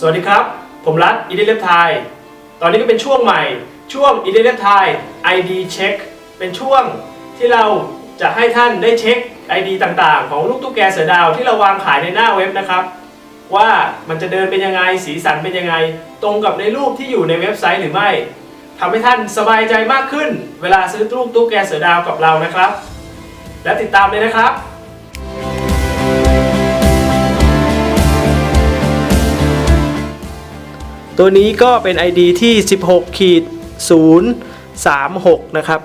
สวัสดีครับ ผมรัฐอีเดเลฟไทย ตอนนี้ก็เป็นช่วงใหม่ ช่วงอีเดเลฟไทย ID Check เป็นช่วงที่เราจะให้ท่านได้เช็ค ID ต่างๆ ของลูกตุ๊กแกเสือดาวที่เราวางขายในหน้าเว็บนะครับ ว่ามันจะเดินเป็นยังไง สีสันเป็นยังไง ตรงกับในรูปที่อยู่ในเว็บไซต์หรือไม่ทำให้ท่านสบายใจมากขึ้น เวลาซื้อลูกตุ๊กแกเสือดาวกับเรานะครับ และติดตามเลยนะครับ ตัวนี้ก็เป็น ID ที่ 16ขีด036 นะครับ